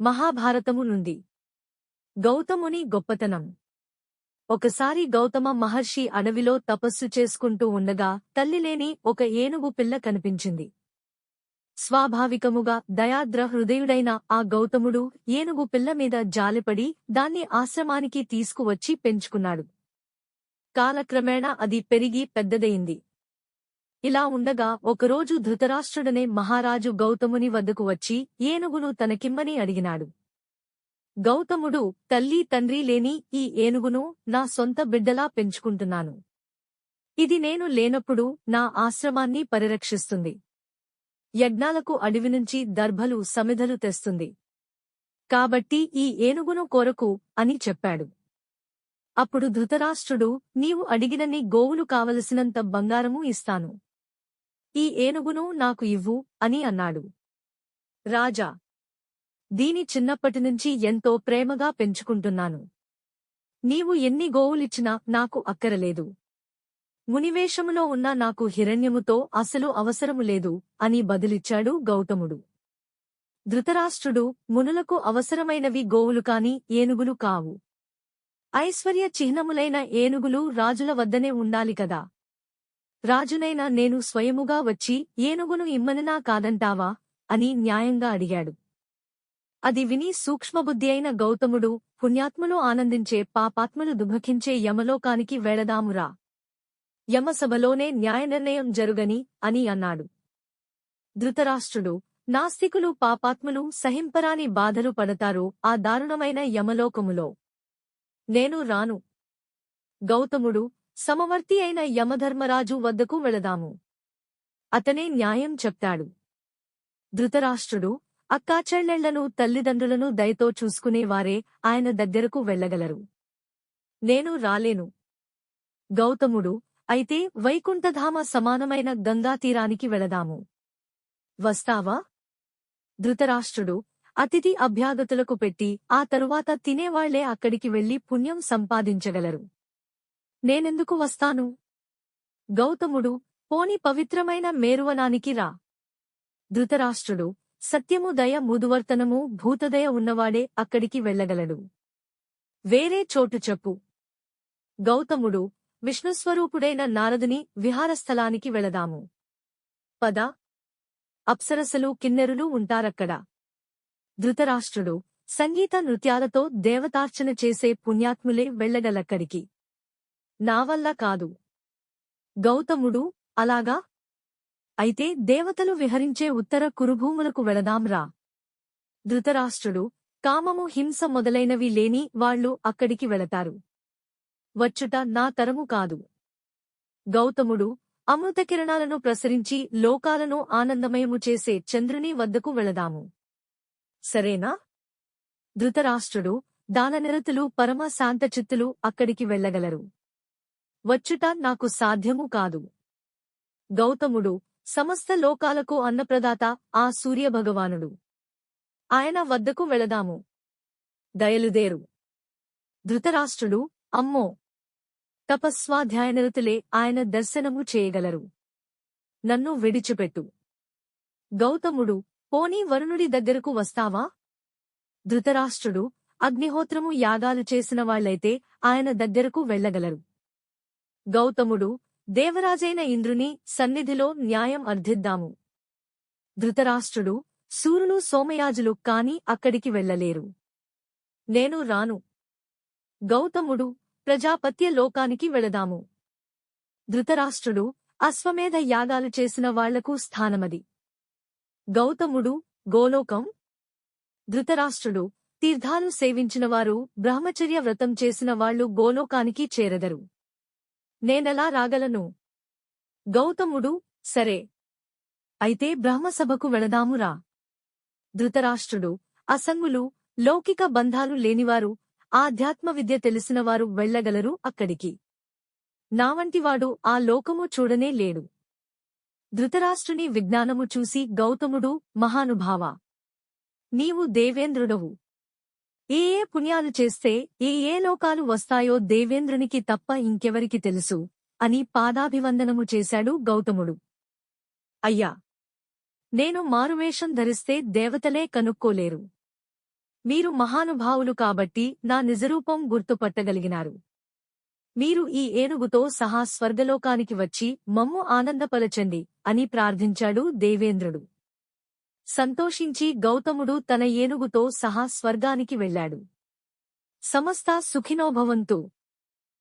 మహాభారతము నుండి. గౌతముని గొప్పతనం. ఒకసారి గౌతమ మహర్షి అడవిలో తపస్సు చేసుకుంటూ ఉండగా తల్లిలేని ఒక ఏనుగు పిల్ల కనిపించింది. స్వాభావికముగా దయాద్ర హృదయుడైన ఆ గౌతముడు ఏనుగు పిల్ల మీద జాలిపడి దాన్ని ఆశ్రమానికి తీసుకువచ్చి పెంచుకున్నాడు. కాలక్రమేణా అది పెరిగి పెద్దదయింది. ఇలా ఉండగా ఒకరోజు ధృతరాష్ట్రుడనే మహారాజు గౌతముని వద్దకు వచ్చి ఏనుగును తనకిమ్మని అడిగినాడు. గౌతముడు తల్లి తండ్రి లేని ఈ ఏనుగును నా సొంత బిడ్డలా పెంచుకుంటున్నాను. ఇది నేను లేనప్పుడు నా ఆశ్రమాన్ని పరిరక్షిస్తుంది. యజ్ఞాలకు అడవి నుంచి దర్భలు సమిధలు తెస్తుంది. కాబట్టి ఈ ఏనుగును కోరకు అని చెప్పాడు. అప్పుడు ధృతరాష్ట్రుడు నీవు అడిగినన్ని గోవులు కావలసినంత బంగారము ఇస్తాను. ఈ ఏనుగును నాకు ఇవ్వు అని అన్నాడు. రాజా దీని చిన్నప్పటినుంచి ఎంతో ప్రేమగా పెంచుకుంటున్నాను. నీవు ఎన్ని గోవులిచ్చినా నాకు అక్కరలేదు. మునివేషములో ఉన్న నాకు హిరణ్యముతో అసలు అవసరము లేదు అని బదులిచ్చాడు గౌతముడు. ధృతరాష్ట్రుడు మునులకు అవసరమైనవి గోవులు కాని ఏనుగులు కావు. ఐశ్వర్య చిహ్నములైన ఏనుగులు రాజుల వద్దనే ఉండాలి కదా. రాజునైనా నేను స్వయముగా వచ్చి ఏనుగును ఇమ్మననా కాదంటావా? అని న్యాయంగా అడిగాడు. అది విని సూక్ష్మబుద్ధి అయిన గౌతముడు పుణ్యాత్ములు ఆనందించే పాపాత్ములు దుఃఖించే యమలోకానికి వెళదామురా యమసభలోనే న్యాయనిర్ణయం జరుగని అని అన్నాడు. ధృతరాష్ట్రుడు నాస్తికులు పాపాత్ములు సహింపరాని బాధలు పడతారు ఆ దారుణమైన యమలోకములో. నేను రాను. గౌతముడు సమవర్తి అయిన యమధర్మరాజు వద్దకు వెళదాము. అతనే న్యాయం చెప్తాడు. ధృతరాష్ట్రుడు అక్కాచెళ్ళెళ్ళను తల్లిదండ్రులను దయతో చూసుకునేవారే ఆయన దగ్గరకు వెళ్ళగలరు. నేను రాలేను. గౌతముడు అయితే వైకుంఠధామ సమానమైన గంగాతీరానికి వెళదాము. వస్తావా? ధృతరాష్ట్రుడు అతిథి అభ్యాగతులకు పెట్టి ఆ తరువాత తినేవాళ్ళే అక్కడికి వెళ్ళి పుణ్యం సంపాదించగలరు. నేనెందుకు వస్తాను? గౌతముడు పోని పవిత్రమైన మేరువనానికి రా. ధృతరాష్ట్రుడు సత్యము దయ ముదువర్తనము భూతదయ ఉన్నవాడే అక్కడికి వెళ్ళగలడు. వేరే చోటు చెప్పు. గౌతముడు విష్ణుస్వరూపుడైన నారదుని విహారస్థలానికి వెళదాము. పద. అప్సరసలు కిన్నెరులు ఉంటారక్కడ. ధృతరాష్ట్రుడు సంగీత నృత్యాలతో దేవతార్చన చేసే పుణ్యాత్ములే వెళ్ళగలక్కడికి. నా వల్ల కాదు. గౌతముడు అలాగా? అయితే దేవతలు విహరించే ఉత్తర కురుభూములకు వెళదాంరా ధృతరాష్ట్రుడు కామము హింస మొదలైనవి లేని వాళ్ళు అక్కడికి వెళతారు. వచ్చుట నా తరము కాదు. గౌతముడు అమృత కిరణాలను ప్రసరించి లోకాలను ఆనందమయము చేసే చంద్రుని వద్దకు వెళదాము. సరేనా? ధృతరాష్ట్రుడు దాననిరతులు పరమ శాంతచిత్తులు అక్కడికి వెళ్ళగలరు. వచ్చుట నాకు సాధ్యము కాదు. గౌతముడు సమస్త లోకాలకు అన్నప్రదాత ఆ సూర్యభగవానుడు. ఆయన వద్దకు వెళదాము. దయలుదేరు. ధృతరాష్ట్రుడు అమ్మో! తపస్వాధ్యాయనరుతులే ఆయన దర్శనము చేయగలరు. నన్ను విడిచిపెట్టు. గౌతముడు పోనీ వరుణుడి దగ్గరకు వస్తావా? ధృతరాష్ట్రుడు అగ్నిహోత్రము యాగాలు చేసిన వాళ్ళైతే ఆయన దగ్గరకు వెళ్ళగలరు. గౌతముడు దేవరాజైన ఇంద్రుని సన్నిధిలో న్యాయం అర్థిద్దాము. ధృతరాష్ట్రుడు సూర్యులు సోమయాజులు కాని అక్కడికి వెళ్ళలేరు. నేను రాను. గౌతముడు ప్రజాపత్య లోకానికి వెళదాము. ధృతరాష్ట్రుడు అశ్వమేధ యాగాలు చేసిన వాళ్ళకు స్థానమది. గౌతముడు గోలోకం. ధృతరాష్ట్రుడు తీర్థాలు సేవించినవారు బ్రహ్మచర్య వ్రతం చేసిన వాళ్ళు గోలోకానికి చేరదరు. నేనెలా రాగలను? గౌతముడు సరే. అయితే బ్రహ్మసభకు వెళదామురా ధృతరాష్ట్రుడు అసంగులు లౌకిక బంధాలు లేనివారు ఆధ్యాత్మ విద్య తెలిసినవారు వెళ్ళగలరు అక్కడికి. నావంటివాడు ఆ లోకము చూడనే లేడు. ధృతరాష్ట్రుని విజ్ఞానము చూసి గౌతముడు మహానుభావ. నీవు దేవేంద్రుడవు. ఏ ఏ పుణ్యాలు చేస్తే ఏ ఏ లోకాలు వస్తాయో దేవేంద్రునికి తప్ప ఇంకెవరికి తెలుసు అని పాదాభివందనము చేశాడు గౌతముడు. అయ్యా! నేను మారువేషం ధరిస్తే దేవతలే కనుక్కోలేరు. మీరు మహానుభావులు కాబట్టి నా నిజరూపం గుర్తుపట్టగలిగినారు. మీరు ఈ ఏనుగుతో సహా స్వర్గలోకానికి వచ్చి మమ్ము ఆనందపలచండి అని ప్రార్థించాడు దేవేంద్రుడు. సంతోషించి గౌతముడు తన ఏనుగుతో సహా స్వర్గానికి వెళ్ళాడు. సమస్త సుఖినోభవంతు